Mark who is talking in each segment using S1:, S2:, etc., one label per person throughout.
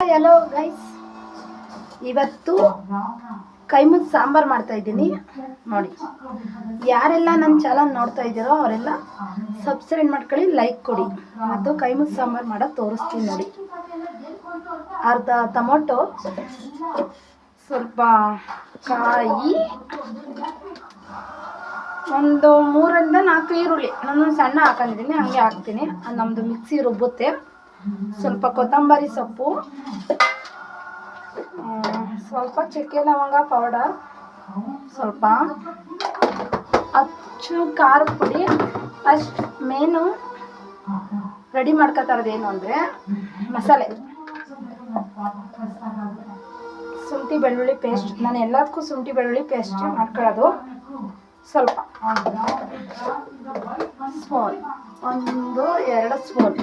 S1: Hello guys ಇವತ್ತು ಕೈಮುದ್ ಸಾಂಬಾರ್ ಮಾಡ್ತಾ ಇದ್ದೀನಿ. ನೋಡಿ, ಯಾರೆಲ್ಲ ನನ್ನ ಚಾನಲ್ ನೋಡ್ತಾ ಇದ್ದೀರೋ ಅವರೆಲ್ಲ ಸಬ್ಸ್ಕ್ರೈಬ್ ಮಾಡ್ಕೊಳ್ಳಿ ಲೈಕ್ ಕೊಡಿ. ಮತ್ತು ಕೈಮುದ್ ಸಾಂಬಾರ್ ಮಾಡೋದು ತೋರಿಸ್ತೀನಿ ನೋಡಿ. ಅರ್ಧ ಟೊಮೊಟೊ, ಸ್ವಲ್ಪ ಕಾಯಿ, ಒಂದು ಮೂರರಿಂದ ನಾಲ್ಕು ಈರುಳ್ಳಿ. ನಾನು ಸಣ್ಣ ಹಾಕೊಂಡಿದ್ದೀನಿ, ಹಂಗೆ ಹಾಕ್ತೀನಿ. ನಮ್ಮದು ಮಿಕ್ಸಿ ರುಬ್ಬುತ್ತೆ. ಸ್ವಲ್ಪ ಕೊತ್ತಂಬರಿ ಸೊಪ್ಪು ಸ್ವಲ್ಪ ಚಕ್ಕೆ ಲವಂಗ ಪೌಡರ್ ಸ್ವಲ್ಪ ಅಚ್ಚು ಖಾರ ಪುಡಿ. ಅಷ್ಟು ಮೇನು ರೆಡಿ ಮಾಡ್ಕೋತಾರದೇನು ಅಂದರೆ ಮಸಾಲೆ. ಶುಂಠಿ ಬೆಳ್ಳುಳ್ಳಿ ಪೇಸ್ಟ್ ನಾನು ಎಲ್ಲದಕ್ಕೂ ಶುಂಠಿ ಬೆಳ್ಳುಳ್ಳಿ ಪೇಸ್ಟ್ ಮಾಡ್ಕೊಳ್ಳೋದು. ಸ್ವಲ್ಪ. ಸ್ಪೂನ್ ಒಂದು ಎರಡು ಸ್ಪೂನ್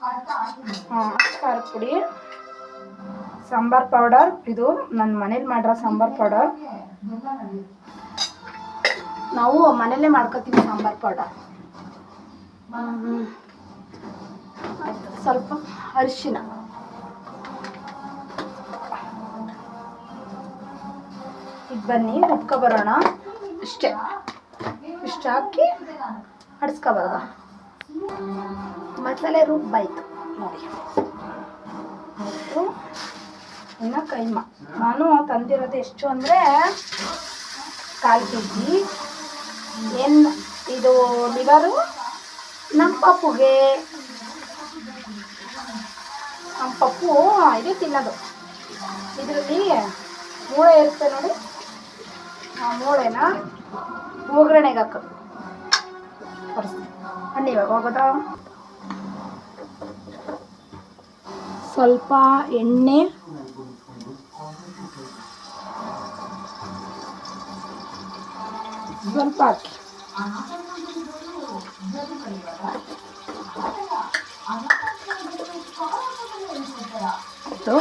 S1: ಖಾರದ ಪುಡಿ ಸಾಂಬಾರ್ ಪೌಡರ್. ಇದು ನನ್ನ ಮನೇಲಿ ಮಾಡಿರೋ ಸಾಂಬಾರ್ ಪೌಡರ್. ನಾವು ಮನೇಲೇ ಮಾಡ್ಕೋತೀವಿ ಸಾಂಬಾರ್ ಪೌಡರ್. ಸ್ವಲ್ಪ ಅರಿಶಿನ. ಈಗ ಬನ್ನಿ ಉಪ್ಕೊ ಬರೋಣ. ಇಷ್ಟೇ. ಇಷ್ಟು ಹಾಕಿ ಹಡ್ಸ್ಕೊಬಾರ್ದ ಮಸಾಲೆ ರುಬ್ಬಾಯ್ತು ನೋಡಿ. ಮತ್ತು ಇನ್ನು ಕೈಮ. ನಾನು ತಂದಿರೋದು ಎಷ್ಟು ಅಂದರೆ ಕಾಲು ಕೆ ಜಿ ಏನು ಇದು ಲಿವರು? ನಮ್ಮ ಪಪ್ಪುಗೆ ನಮ್ಮ ಪಪ್ಪು ಇದು ತಿನ್ನೋದು. ಇದರಲ್ಲಿ ಮೂಳೆ ಇರುತ್ತೆ ನೋಡಿ. ಆ ಮೂಳೆನ ಒಗ್ಗರಣೆಗೆ ಹಾಕೋದು ತೋರಿಸ್ತೀನಿ ಬನ್ನಿ ಇವಾಗ ಹೋಗೋದಾ? ಸ್ವಲ್ಪ ಎಣ್ಣೆ. ಸ್ವಲ್ಪ ಹಾಕಿ. ಅದು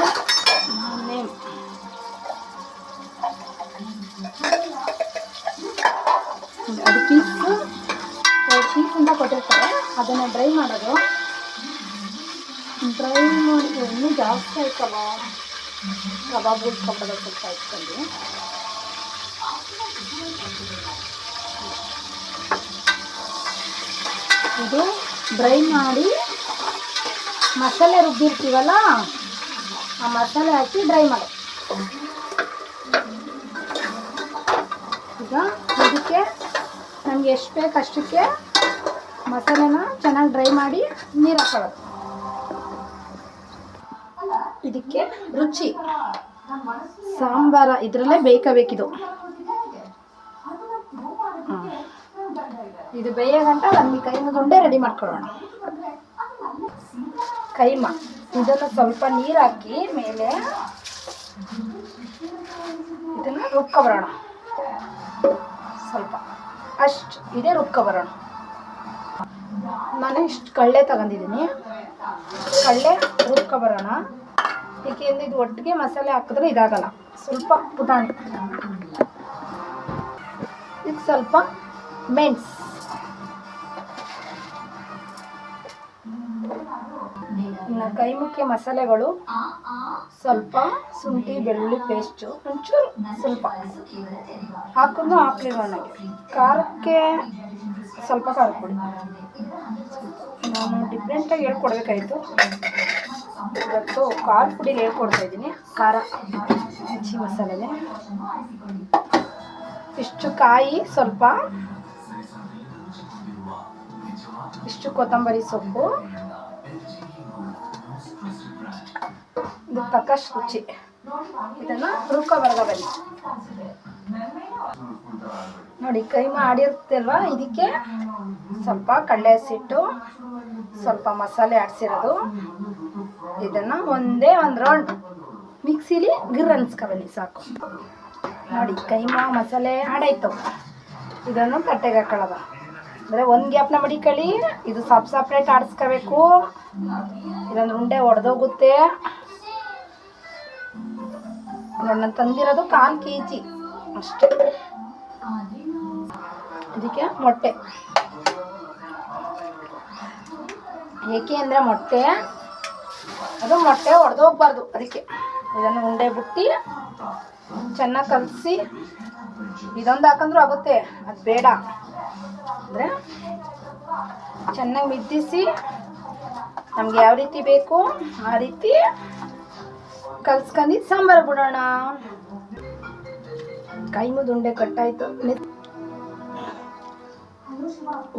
S1: ಅಂತ ಪೀಸಿಂದ ಕೊಟ್ಟಿರ್ತಾರೆ. ಅದನ್ನು ಡ್ರೈ ಮಾಡೋದು. ಡ್ರೈ ಮಾಡಿದ್ರೆ ಇನ್ನೂ ಜಾಸ್ತಿ ಆಯ್ತಲ್ಲ ಕಬಾಬ್ ಕಬ್ಬದ ಸ್ವಲ್ಪ ಇಟ್ಕೊಂಡು ಇದು ಡ್ರೈ ಮಾಡಿ ಮಸಾಲೆ ರುಬ್ಬಿರ್ತೀವಲ್ಲ, ಆ ಮಸಾಲೆ ಹಾಕಿ ಡ್ರೈ ಮಾಡಿ. ಈಗ ಇದಕ್ಕೆ ನಮ್ಗೆ ಎಷ್ಟು ಬೇಕು ಅಷ್ಟಕ್ಕೆ ಮಸಾಲೆನ ಚೆನ್ನಾಗಿ ಡ್ರೈ ಮಾಡಿ ನೀರು ಹಾಕೊಳ್ಳೋದು. ಇದಕ್ಕೆ ರುಚಿ. ಸಾಂಬಾರ ಇದರಲ್ಲೇ ಬೇಕಬೇಕಿದು. ಬೇಕಿದು ಇದು ಬೇಯೋ ಗಂಟ ಒಂದು ಕೈಮ ಉಂಡೆ ರೆಡಿ ಮಾಡ್ಕೊಳ್ಳೋಣ. ಕೈಮ. ಇದನ್ನು ಸ್ವಲ್ಪ ನೀರು ಹಾಕಿ ಮೇಲೆ ಇದನ್ನು ಬರೋಣ ಸ್ವಲ್ಪ. ಅಷ್ಟು ಇದೇ ಬರೋಣ ನಾನು ಇಷ್ಟು ಕಳ್ಳೆ ತಗೊಂಡಿದ್ದೀನಿ. ಕಳ್ಳೆ ರುಬ್ಕೊಬರೋಣ. ಏಕೆಂದ್ರೆ ಇದು ಒಟ್ಟಿಗೆ ಮಸಾಲೆ ಹಾಕಿದ್ರೆ ಇದಾಗಲ್ಲ. ಸ್ವಲ್ಪ ಪುಟಾಣಿ ಇದಕ್ಕೆ ಸ್ವಲ್ಪ ಮೆಣಸು. ಇನ್ನು ಕೈಮುಖ್ಯ ಮಸಾಲೆಗಳು. ಸ್ವಲ್ಪ ಶುಂಠಿ, ಬೆಳ್ಳುಳ್ಳಿ ಪೇಸ್ಟು. ಒಂಚೂರು ಸ್ವಲ್ಪ. ಹಾಕೊಂಡು ಹಾಕ್ಲಿಲ್ಲ ಖಾರಕ್ಕೆ ಸ್ವಲ್ಪ ಖಾರ ಕೊಡಿ. ನಾನು ಡಿಫ್ರೆಂಟಾಗಿ ಹೇಳ್ಕೊಡ್ಬೇಕಾಯ್ತು. ಇವತ್ತು ಖಾರ ಪುಡಿ ಹೇಳ್ಕೊಡ್ತಾ ಇದ್ದೀನಿ? ಖಾರ. ಹೆಚ್ಚಿ ಮಸಾಲೆಗೆ. ಇಷ್ಟು ಕಾಯಿ ಸ್ವಲ್ಪ. ಇಷ್ಟು ಕೊತ್ತಂಬರಿ ಸೊಪ್ಪು. ಇದು ತಕ್ಕಷ್ಟು ರುಚಿ. ಇದನ್ನು ರುಬ್ಕೊಬಾರ್ದ ಬನ್ನಿ ನೋಡಿ, ಕೈ ಮಾಡಿರ್ತಲ್ವಾ ಇದಕ್ಕೆ ಸ್ವಲ್ಪ ಕಡಲೆ ಹಸಿಟ್ಟು ಸ್ವಲ್ಪ ಮಸಾಲೆ ಆಡಿಸಿರೋದು. ಇದನ್ನು ಒಂದೇ ಒಂದು ರೌಂಡ್ ಮಿಕ್ಸಿಲಿ ಗಿರ್ ಅನ್ಸ್ಕೊಬನ್ನಿ ಸಾಕು. ನೋಡಿ ಕೈಮಾ ಮಸಾಲೆ ಆಡಾಯ್ತು ಇದನ್ನು ತಟ್ಟೆಗೆ ಹಾಕೊಳ್ಳೋದು. ಅಂದರೆ ಒಂದು ಗ್ಯಾಪ್ನ ಮಡಿಕಳಿ ಇದು ಸಪ್ ಸಪ್ರೇಟ್ ಆಡಿಸ್ಕೋಬೇಕು. ಇದೊಂದು ಉಂಡೆ ಒಡೆದೋಗುತ್ತೆ. ನನ್ನ ತಂದಿರೋದು ಕಾಲು ಕೆ ಜಿ ಅಷ್ಟೇ. ಇದಕ್ಕೆ ಮೊಟ್ಟೆ. ಏಕೆ ಅಂದರೆ ಮೊಟ್ಟೆ ಅದು ಮೊಟ್ಟೆ ಒಡೆದೋಗ್ಬಾರ್ದು ಅದಕ್ಕೆ. ಇದನ್ನು ಉಂಡೆ ಬಿಟ್ಟು, ಚೆನ್ನಾಗಿ ಕಲಸಿ, ಇದೊಂದು ಹಾಕಂದ್ರೂ ಆಗುತ್ತೆ, ಅದು ಬೇಡ. ಅಂದರೆ ಚೆನ್ನಾಗಿ ಮಿದ್ದಿಸಿ, ನಮ್ಗೆ ಯಾವ ರೀತಿ ಬೇಕು, ಆ ರೀತಿ ಕಲ್ಸ್ಕೊಂಡು ಸಾಂಬಾರು ಬಿಡೋಣ. ಕೈ ಉಂಡೆ ಕಟ್ಟಾಯ್ತು.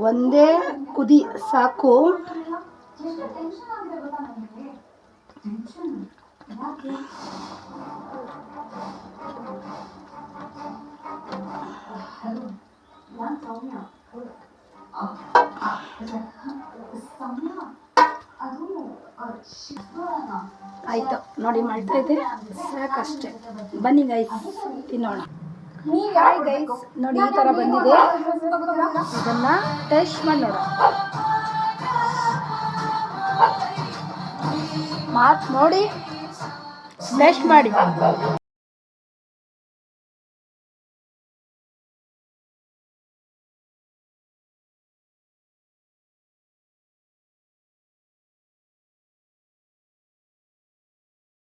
S1: ಒಂದೇ ಕುದಿ ಸಾಕು. ಆಯ್ತು, ನೋಡಿ ಮಾಡ್ತಾ ಇದೆ ಸಾಕಷ್ಟೇ. ಬನ್ನಿ ಗೈಸ್ ತಿನ್ನೋಣ. ಹಾಯ್ ಗೈಸ್ ನೋಡಿ ಈ ಥರ ಬಂದಿದೆ. ಇದನ್ನ ಟೇಸ್ಟ್ ಮಾಡಿ ನೋಡೋಣ ಮಾತು ನೋಡಿ. ಟೇಸ್ಟ್ ಮಾಡಿ